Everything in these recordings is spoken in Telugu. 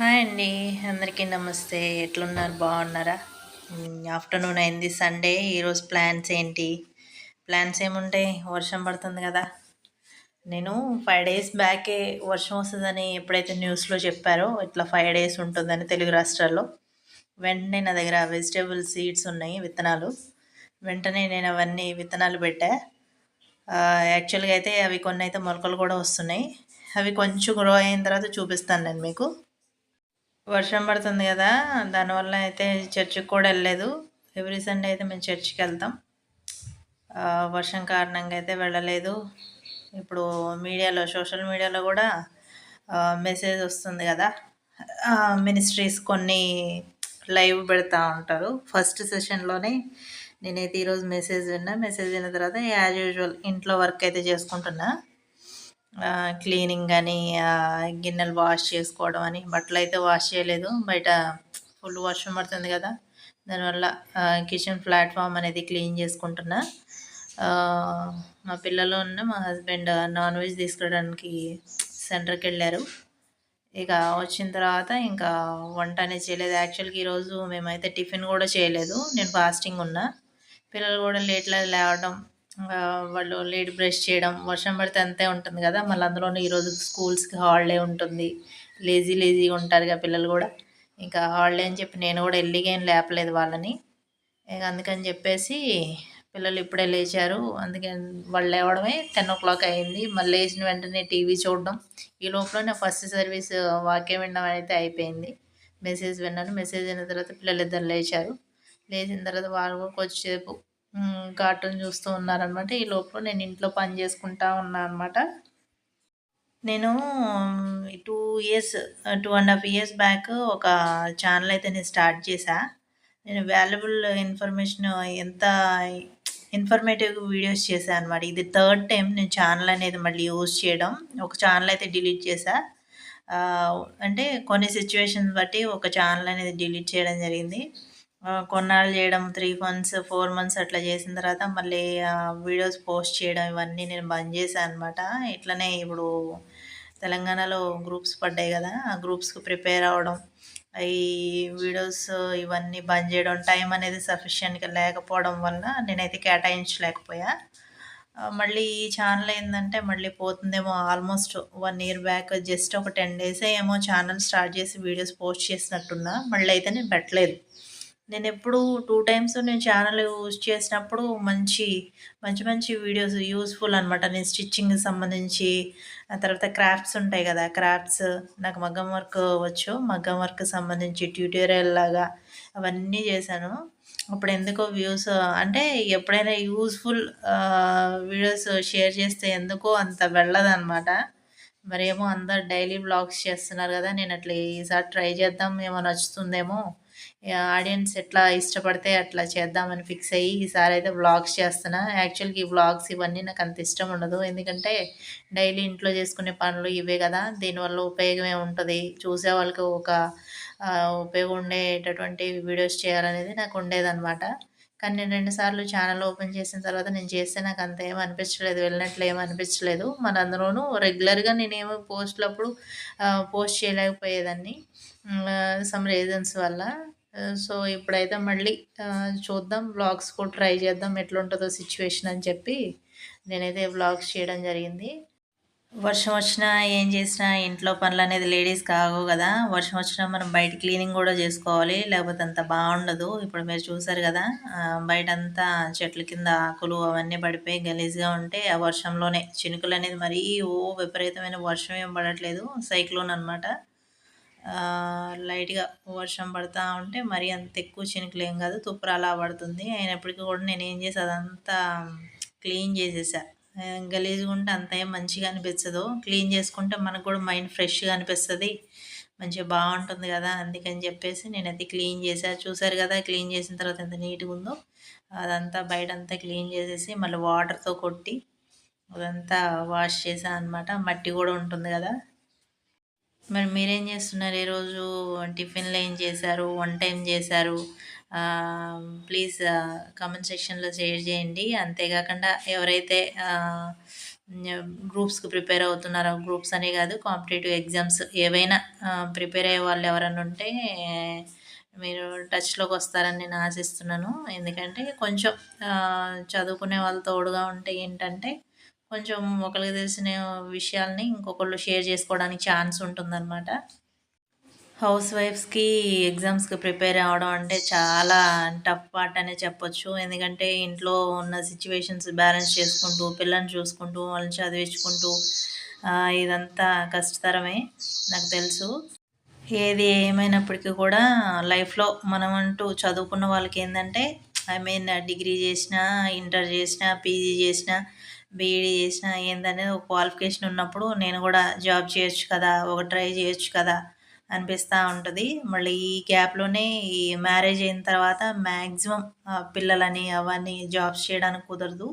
హాయ్ అండి అందరికీ నమస్తే. ఎట్లున్నారు? బాగున్నారా? ఆఫ్టర్నూన్ అయింది సండే. ఈరోజు ప్లాన్స్ ఏంటి? ప్లాన్స్ ఏముంటాయి? వర్షం పడుతుంది కదా. నేను ఫైవ్ డేస్ బ్యాకే వర్షం వస్తుందని ఎప్పుడైతే న్యూస్లో చెప్పారో ఇట్లా ఫైవ్ డేస్ ఉంటుందని తెలుగు రాష్ట్రాల్లో. వెంటనే నా దగ్గర వెజిటేబుల్ సీడ్స్ ఉన్నాయి విత్తనాలు. వెంటనే నేను అవన్నీ విత్తనాలు పెట్టా. యాక్చువల్గా అయితే అవి కొన్ని అయితే మొలకలు కూడా వస్తున్నాయి. అవి కొంచెం గ్రో అయిన తర్వాత చూపిస్తాను నేను మీకు. వర్షం పడుతుంది కదా దానివల్ల అయితే చర్చికి కూడా వెళ్ళలేదు. ఎవ్రీ సండే అయితే మేము చర్చికి వెళ్తాం. వర్షం కారణంగా అయితే వెళ్ళలేదు. ఇప్పుడు మీడియాలో సోషల్ మీడియాలో కూడా మెసేజ్ వస్తుంది కదా. మినిస్ట్రీస్ కొన్ని లైవ్ పెడతా ఉంటారు. ఫస్ట్ సెషన్లోనే నేనైతే ఈరోజు మెసేజ్ విన్నా. మెసేజ్ విన్న తర్వాత యాజ్ యూజువల్ ఇంట్లో వర్క్ అయితే చేసుకుంటున్నా. క్లీనింగ్ కానీ గిన్నెలు వాష్ చేసుకోవడం అని. బట్టలు అయితే వాష్ చేయలేదు. బయట ఫుల్ వర్షం పడుతుంది కదా. దానివల్ల కిచెన్ ప్లాట్ఫామ్ అనేది క్లీన్ చేసుకుంటున్నా. మా పిల్లలు ఉన్న మా హస్బెండ్ నాన్ వెజ్ తీసుకురావడానికి సెంటర్కి వెళ్ళారు. ఇక వచ్చిన తర్వాత ఇంకా వంట అనేది చేయలేదు. యాక్చువల్గా ఈరోజు మేమైతే టిఫిన్ కూడా చేయలేదు. నేను ఫాస్టింగ్ ఉన్నా. పిల్లలు కూడా లేట్లా లేవడం వాళ్ళు లేడీ బ్రష్ చేయడం వర్షం పడితే అంతే ఉంటుంది కదా. మళ్ళీ అందులోనే ఈరోజు స్కూల్స్కి హాలిడే ఉంటుంది. లేజీ లేజీగా ఉంటారు కదా పిల్లలు కూడా. ఇంకా హాలిడే అని చెప్పి నేను కూడా ఎల్లిగా ఏం లేపలేదు వాళ్ళని. ఇక అందుకని చెప్పేసి పిల్లలు ఇప్పుడే లేచారు. అందుకని వాళ్ళు లేవడమే టెన్ ఓ క్లాక్ అయింది. మళ్ళీ లేచిన వెంటనే టీవీ చూడడం. ఈ లోపలనే ఫస్ట్ సర్వీస్ వాక్యం వినడం అయితే అయిపోయింది. మెసేజ్ విన్నాను. మెసేజ్ అయిన తర్వాత పిల్లలు ఇద్దరు లేచారు. లేచిన తర్వాత వాళ్ళు కూడా కొద్దిసేపు కార్టూన్ చూస్తూ ఉన్నారనమాట. ఈ లోపల నేను ఇంట్లో పని చేసుకుంటా ఉన్నా అనమాట. నేను two years two and half years back ఒక ఛానల్ అయితే నేను స్టార్ట్ చేశా. నేను వాల్యుబుల్ ఇన్ఫర్మేషన్ ఎంత ఇన్ఫర్మేటివ్ వీడియోస్ చేశాను అనమాట. ఇది థర్డ్ టైం నేను ఛానల్ అనేది మళ్ళీ యూజ్ చేయడం. ఒక ఛానల్ అయితే డిలీట్ చేశా. అంటే కొన్ని సిచ్యువేషన్స్ బట్టి ఒక ఛానల్ అనేది డిలీట్ చేయడం జరిగింది. కొన్నాళ్ళు చేయడం త్రీ మంత్స్ ఫోర్ మంత్స్ అట్లా చేసిన తర్వాత మళ్ళీ వీడియోస్ పోస్ట్ చేయడం ఇవన్నీ నేను బంద్ చేశాను అనమాట ఇట్లనే ఇప్పుడు తెలంగాణలో గ్రూప్స్ పడ్డాయి కదా ఆ గ్రూప్స్కి ప్రిపేర్ అవ్వడం ఈ వీడియోస్ ఇవన్నీ బంద్ చేయడం టైం అనేది సఫిషియెంట్గా లేకపోవడం వల్ల నేనైతే కేటాయించలేకపోయా. మళ్ళీ ఈ ఛానల్ ఏంటంటే మళ్ళీ పోతుందేమో almost one year back just ఒక టెన్ డేసే ఏమో ఛానల్ స్టార్ట్ చేసి వీడియోస్ పోస్ట్ చేసినట్టున్నా మళ్ళీ అయితే నేను పెట్టలేదు. నేను ఎప్పుడు టూ టైమ్స్ నేను ఛానల్ యూజ్ చేసినప్పుడు మంచి మంచి మంచి వీడియోస్ యూస్ఫుల్ అనమాట నేను స్టిచ్చింగ్కి సంబంధించి ఆ తర్వాత క్రాఫ్ట్స్ ఉంటాయి కదా క్రాఫ్ట్స్ నాకు మగ్గం వర్క్ వచ్చు మగ్గం వర్క్ సంబంధించి ట్యూటోరియల్ లాగా అవన్నీ చేశాను. అప్పుడు ఎందుకో వ్యూస్ అంటే ఎప్పుడైనా యూస్ఫుల్ వీడియోస్ షేర్ చేస్తే ఎందుకో అంత వెళ్ళదన్నమాట. మరేమో అందరు డైలీ బ్లాగ్స్ చేస్తున్నారు కదా నేను అట్లా ఈసారి ట్రై చేద్దాం ఏమో నచ్చుతుందేమో. ఆడియన్స్ ఎట్లా ఇష్టపడితే అట్లా చేద్దామని ఫిక్స్ అయ్యి ఈసారి అయితే వ్లాగ్స్ చేస్తున్నా. యాక్చువల్గా ఈ వ్లాగ్స్ ఇవన్నీ నాకు అంత ఇష్టం ఉండదు. ఎందుకంటే డైలీ ఇంట్లో చేసుకునే పనులు ఇవే కదా. దీనివల్ల ఉపయోగమే ఉంటుంది. చూసే వాళ్ళకి ఒక ఉపయోగం ఉండేటటువంటి వీడియోస్ చేయాలనేది నాకు ఉండేదన్నమాట. కానీ నేను రెండుసార్లు ఛానల్ ఓపెన్ చేసిన తర్వాత నేను చేస్తే నాకు అంత ఏమీ అనిపించలేదు. వెళ్ళినట్లు ఏమీ అనిపించలేదు. మన అందులోనూ రెగ్యులర్గా నేనేమో పోస్టులప్పుడు పోస్ట్ చేయలేకపోయేదాన్ని. సమ్ రీజన్స్ వల్ల. సో ఇప్పుడైతే మళ్ళీ చూద్దాం. వ్లాగ్స్ కూడా ట్రై చేద్దాం. ఎట్లుంటుందో సిచ్యువేషన్ అని చెప్పి నేనైతే వ్లాగ్స్ చేయడం జరిగింది. వర్షం వచ్చినా ఏం చేసినా ఇంట్లో పనులు అనేది లేడీస్ కావు కదా. వర్షం వచ్చినా మనం బయట క్లీనింగ్ కూడా చేసుకోవాలి. లేకపోతే అంత బాగుండదు. ఇప్పుడు మీరు చూసారు కదా బయట అంతా చెట్ల కింద ఆకులు అవన్నీ పడిపోయి గలీజ్గా ఉంటే ఆ వర్షంలోనే చినుకులు అనేది మరీ ఓ విపరీతమైన వర్షం ఏం పడట్లేదు. సైక్లోన్ అనమాట లైట్గా వర్షం పడుతూ ఉంటే మరీ అంత ఎక్కువ చినుకులు ఏం కాదు. తుప్పర అలా పడుతుంది. అయినప్పటికీ కూడా నేను ఏం చేసి అదంతా క్లీన్ చేసేసా. గలీజ్గా ఉంటే అంత ఏం మంచిగా అనిపించదు క్లీన్ చేసుకుంటే మనకు కూడా మైండ్ ఫ్రెష్గా అనిపిస్తుంది. మంచిగా బాగుంటుంది కదా అందుకని చెప్పేసి నేనైతే క్లీన్ చేసా. చూసారు కదా క్లీన్ చేసిన తర్వాత ఎంత నీట్గా ఉందో అదంతా బయట అంతా క్లీన్ చేసేసి మళ్ళీ వాటర్తో కొట్టి అదంతా వాష్ చేసా అనమాట మట్టి కూడా ఉంటుంది కదా. మరి మీరేం చేస్తున్నారు? ఈరోజు టిఫిన్లో ఏం చేశారు? వంట ఏం చేశారు? ప్లీజ్ కామెంట్ సెక్షన్లో షేర్ చేయండి. అంతేకాకుండా ఎవరైతే గ్రూప్స్కి ప్రిపేర్ అవుతున్నారో గ్రూప్స్ అనే కాదు కాంపిటేటివ్ ఎగ్జామ్స్ ఏవైనా ప్రిపేర్ అయ్యే వాళ్ళు ఎవరైనా ఉంటే మీరు టచ్లోకి వస్తారని నేను ఆశిస్తున్నాను. ఎందుకంటే కొంచెం చదువుకునే వాళ్ళు తోడుగా ఉంటే ఏంటంటే కొంచెం ఒకరికి తెలిసిన విషయాల్ని ఇంకొకళ్ళు షేర్ చేసుకోవడానికి ఛాన్స్ ఉంటుందన్నమాట. హౌస్ వైఫ్స్కి ఎగ్జామ్స్కి ప్రిపేర్ అవ్వడం అంటే చాలా టఫ్ పార్ట్ అనే చెప్పొచ్చు. ఎందుకంటే ఇంట్లో ఉన్న సిచ్యువేషన్స్ బ్యాలెన్స్ చేసుకుంటూ పిల్లల్ని చూసుకుంటూ వాళ్ళని చదివించుకుంటూ ఇదంతా కష్టతరమే నాకు తెలుసు. ఏది ఏమైనప్పటికీ కూడా లైఫ్లో మనం అంటూ చదువుకున్న వాళ్ళకి ఏంటంటే ఐ మీన్ డిగ్రీ చేసిన ఇంటర్ చేసిన పీజీ చేసిన బీఈడీ చేసిన ఏందని ఒక క్వాలిఫికేషన్ ఉన్నప్పుడు నేను కూడా జాబ్ చేయొచ్చు కదా ఒక ట్రై చేయొచ్చు కదా అనిపిస్తూ ఉంటుంది. మళ్ళీ ఈ గ్యాప్లోనే ఈ మ్యారేజ్ అయిన తర్వాత మ్యాక్సిమం పిల్లలని అవన్నీ జాబ్స్ చేయడానికి కుదరదు.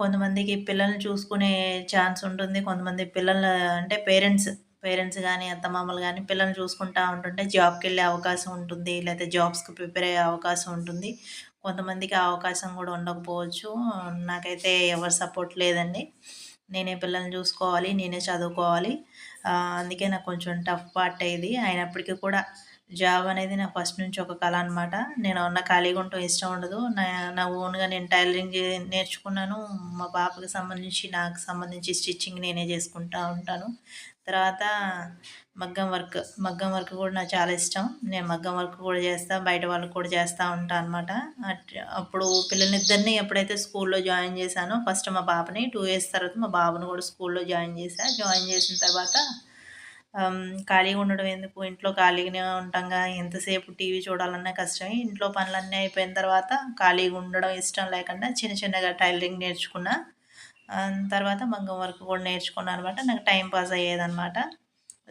కొంతమందికి పిల్లల్ని చూసుకునే ఛాన్స్ ఉంటుంది. కొంతమంది పిల్లలు అంటే పేరెంట్స్ పేరెంట్స్ కానీ అత్తమామలు కానీ పిల్లల్ని చూసుకుంటూ ఉంటుంటే జాబ్కి వెళ్ళే అవకాశం ఉంటుంది. లేకపోతే జాబ్స్కి ప్రిపేర్ అయ్యే అవకాశం ఉంటుంది. కొంతమందికి ఆ అవకాశం కూడా ఉండకపోవచ్చు. నాకైతే ఎవరు సపోర్ట్ లేదండి. నేనే పిల్లల్ని చూసుకోవాలి నేనే చదువుకోవాలి. అందుకే నాకు కొంచెం టఫ్ పార్ట్ అయ్యేది. అయినప్పటికీ కూడా జాబ్ అనేది నా ఫస్ట్ నుంచి ఒక కళ అనమాట నేను ఉన్న ఖాళీగా ఉండటం ఇష్టం ఉండదు. నా నా ఓన్గా నేను టైలరింగ్ నేర్చుకున్నాను. మా పాపకి సంబంధించి నాకు సంబంధించి స్టిచ్చింగ్ నేనే చేసుకుంటూ ఉంటాను. తర్వాత మగ్గం వర్క్ మగ్గం వర్క్ కూడా నాకు చాలా ఇష్టం. నేను మగ్గం వర్క్ కూడా చేస్తాను బయట వాళ్ళకి కూడా చేస్తూ ఉంటాను అనమాట అప్పుడు పిల్లలిద్దరిని ఎప్పుడైతే స్కూల్లో జాయిన్ చేశానో ఫస్ట్ మా పాపని టూ ఇయర్స్ తర్వాత మా బాబుని కూడా స్కూల్లో జాయిన్ చేశాను జాయిన్ చేసిన తర్వాత ఖాళీగా ఉండడం ఎందుకు? ఇంట్లో ఖాళీగానే ఉంటాంగా ఎంతసేపు టీవీ చూడాలన్నా కష్టమే. ఇంట్లో పనులన్నీ అయిపోయిన తర్వాత ఖాళీగా ఉండడం ఇష్టం లేకుండా చిన్న చిన్నగా టైలరింగ్ నేర్చుకున్నా. తర్వాత మగ్గం వర్క్ కూడా నేర్చుకున్నాను అనమాట నాకు టైం పాస్ అయ్యేదనమాట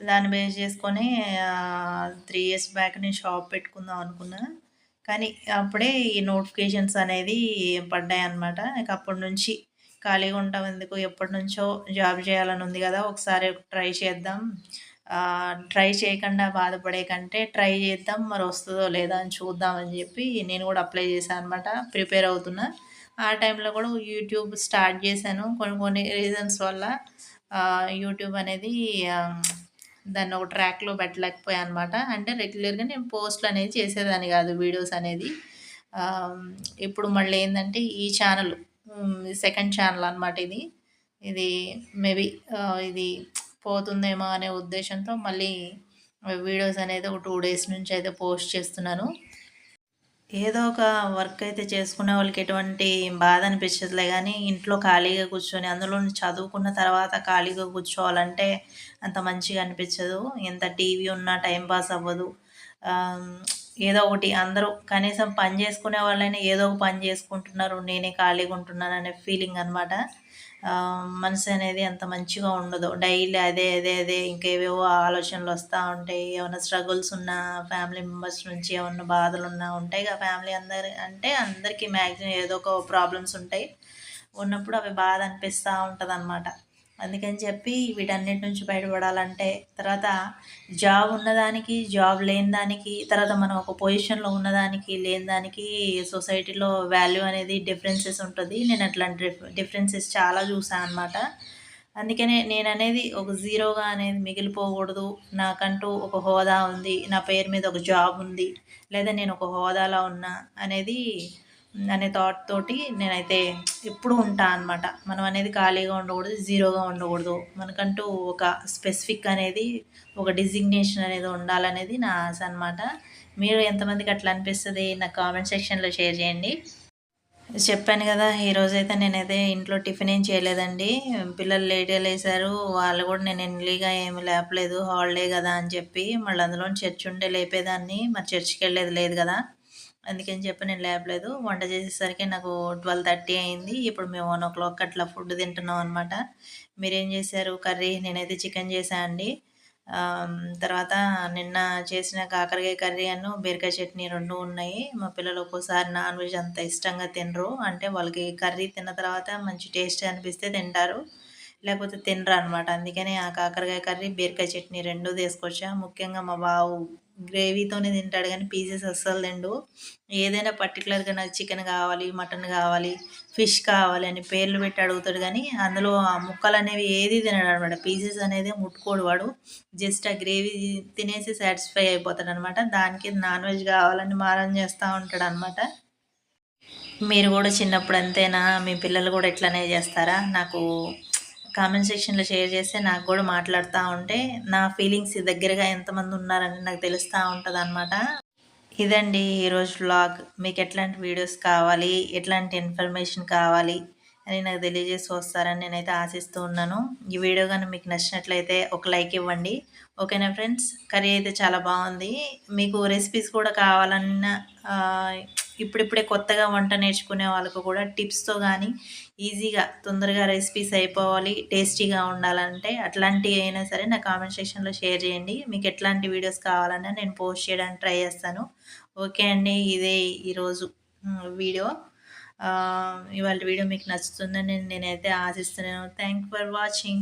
దాన్ని బేస్ చేసుకొని త్రీ ఇయర్స్ బ్యాక్ నేను షాప్ పెట్టుకుందాం అనుకున్నా. కానీ అప్పుడే ఈ నోటిఫికేషన్స్ అనేది పడ్డాయి అనమాట నాకు అప్పటి నుంచి ఖాళీగా ఉంటాం ఎందుకు? ఎప్పటి నుంచో జాబ్ చేయాలని ఉంది కదా ఒకసారి ట్రై చేద్దాం. ట్రై చేయకుండా బాధపడే కంటే ట్రై చేద్దాం మరి వస్తుందో లేదా అని చూద్దామని చెప్పి నేను కూడా అప్లై చేశాను అనమాట ప్రిపేర్ అవుతున్నా. ఆ టైంలో కూడా యూట్యూబ్ స్టార్ట్ చేశాను. కొన్ని కొన్ని రీజన్స్ వల్ల యూట్యూబ్ అనేది దాన్ని ఒక ట్రాక్లో పెట్టలేకపోయా అనమాట అంటే రెగ్యులర్గా నేను పోస్ట్లు అనేది చేసేదాన్ని కాదు వీడియోస్ అనేది. ఇప్పుడు మళ్ళీ ఏంటంటే ఈ ఛానల్ సెకండ్ ఛానల్ అనమాట ఇది. ఇది మేబీ ఇది పోతుందేమో అనే ఉద్దేశంతో మళ్ళీ వీడియోస్ అనేది ఒక టూ డేస్ నుంచి అయితే పోస్ట్ చేస్తున్నాను. ఏదో ఒక వర్క్ అయితే చేసుకునే వాళ్ళకి ఎటువంటి బాధ అనిపించదులే కానీ ఇంట్లో ఖాళీగా కూర్చొని అందులో చదువుకున్న తర్వాత ఖాళీగా కూర్చోవాలంటే అంత మంచిగా అనిపించదు. ఎంత టీవీ ఉన్నా టైం పాస్ అవ్వదు. ఏదో ఒకటి అందరూ కనీసం పని చేసుకునే వాళ్ళైనా ఏదో ఒక పని చేసుకుంటున్నారు నేనే ఖాళీగా ఉంటున్నాను అనే ఫీలింగ్ అనమాట మనసు అనేది అంత మంచిగా ఉండదు. డైలీ అదే అదే అదే ఇంకేవేవో ఆలోచనలు వస్తూ ఉంటాయి. ఏమైనా స్ట్రగుల్స్ ఉన్న ఫ్యామిలీ మెంబర్స్ నుంచి ఏమన్నా బాధలు ఉన్నా ఉంటాయి ఆ ఫ్యామిలీ అందరి అంటే అందరికీ మ్యాక్సిమం ఏదో ఒక ప్రాబ్లమ్స్ ఉంటాయి. ఉన్నప్పుడు అవి బాధ అనిపిస్తూ ఉంటుంది అనమాట అందుకని చెప్పి వీటన్నిటి నుంచి బయటపడాలంటే తర్వాత జాబ్ ఉన్నదానికి జాబ్ లేని దానికి తర్వాత మనం ఒక పొజిషన్లో ఉన్నదానికి లేని దానికి సొసైటీలో వాల్యూ అనేది డిఫరెన్సెస్ ఉంటుంది. నేను అట్లాంటి డిఫరెన్సెస్ చాలా చూసాను అనమాట అందుకనే నేను అనేది ఒక జీరోగా అనేది మిగిలిపోకూడదు. నాకంటూ ఒక హోదా ఉంది. నా పేరు మీద ఒక జాబ్ ఉంది. లేదా నేను ఒక హోదాలో ఉన్నా అనేది అనే థాట్ తోటి నేనైతే ఎప్పుడు ఉంటా అనమాట మనం అనేది ఖాళీగా ఉండకూడదు జీరోగా ఉండకూడదు. మనకంటూ ఒక స్పెసిఫిక్ అనేది ఒక డిజిగ్నేషన్ అనేది ఉండాలనేది నా ఆశ అనమాట మీరు ఎంతమందికి అట్లా అనిపిస్తుంది? నా కామెంట్ సెక్షన్లో షేర్ చేయండి. చెప్పాను కదా ఈరోజైతే నేనైతే ఇంట్లో టిఫిన్ ఏం చేయలేదండి. పిల్లలు లేట్గా లేసారు. వాళ్ళు కూడా నేను ఎన్లీగా ఏమి లేపలేదు. హాలిడే కదా అని చెప్పి మళ్ళీ అందులో చర్చ్ ఉంటే లేపేదాన్ని. మరి చర్చికి వెళ్ళేది లేదు కదా. అందుకని చెప్పి నేను లేపలేదు. వంట చేసేసరికి నాకు ట్వెల్వ్ థర్టీ అయింది. ఇప్పుడు మేము వన్ ఓ క్లాక్ అట్లా ఫుడ్ తింటున్నాం అనమాట మీరేం చేశారు? కర్రీ నేనైతే చికెన్ చేశాను అండి. తర్వాత నిన్న చేసిన కాకరకాయ కర్రీ అను బీరకాయ చట్నీ రెండు ఉన్నాయి. మా పిల్లలు ఒక్కోసారి నాన్ వెజ్ అంత ఇష్టంగా తినరు. అంటే వాళ్ళకి కర్రీ తిన్న తర్వాత మంచి టేస్ట్ అనిపిస్తే తింటారు. లేకపోతే తినరు అనమాట అందుకని ఆ కాకరకాయ కర్రీ బీరకాయ చట్నీ రెండు తీసుకొచ్చా. ముఖ్యంగా మా బావు గ్రేవీతోనే తింటాడు కానీ పీసెస్ అస్సలు తిండు. ఏదైనా పర్టికులర్గా నాకు చికెన్ కావాలి మటన్ కావాలి ఫిష్ కావాలి అని పేర్లు పెట్టి అడుగుతాడు కానీ అందులో ఆ ముక్కలు అనేవి ఏది తినడు అనమాట. పీసెస్ అనేది ముట్టుకోడు వాడు. జస్ట్ ఆ గ్రేవీ తినేసి సాటిస్ఫై అయిపోతాడు అనమాట. దానికి నాన్ వెజ్ కావాలని మారం చేస్తూ ఉంటాడు అనమాట. మీరు కూడా చిన్నప్పుడు అంతేనా? మీ పిల్లలు కూడా ఇట్లానే చేస్తారా? నాకు కామెంట్ సెక్షన్లో షేర్ చేస్తే నాకు కూడా మాట్లాడుతూ ఉంటే నా ఫీలింగ్స్ దగ్గరగా ఎంతమంది ఉన్నారని నాకు తెలుస్తూ ఉంటుంది అనమాట ఇదండి ఈరోజు వ్లాగ్ మీకు ఎట్లాంటి వీడియోస్ కావాలి ఎట్లాంటి ఇన్ఫర్మేషన్ కావాలి అని నాకు తెలియజేసి వస్తారని నేనైతే ఆశిస్తూ ఉన్నాను. ఈ వీడియో కానీ మీకు నచ్చినట్లయితే ఒక లైక్ ఇవ్వండి. ఓకేనా ఫ్రెండ్స్ కర్రీ అయితే చాలా బాగుంది. మీకు రెసిపీస్ కూడా కావాలన్న ఇప్పుడిప్పుడే కొత్తగా వంట నేర్చుకునే వాళ్ళకు కూడా టిప్స్తో కానీ ఈజీగా తొందరగా రెసిపీస్ అయిపోవాలి టేస్టీగా ఉండాలంటే అట్లాంటివి అయినా సరే నా కామెంట్ సెక్షన్లో షేర్ చేయండి. మీకు ఎట్లాంటి వీడియోస్ కావాలన్నా నేను పోస్ట్ చేయడానికి ట్రై చేస్తాను. ఓకే అండి ఇదే ఈరోజు వీడియో ఇవాళ వీడియో మీకు నచ్చుతుందని నేనైతే ఆశిస్తున్నాను. Thank for watching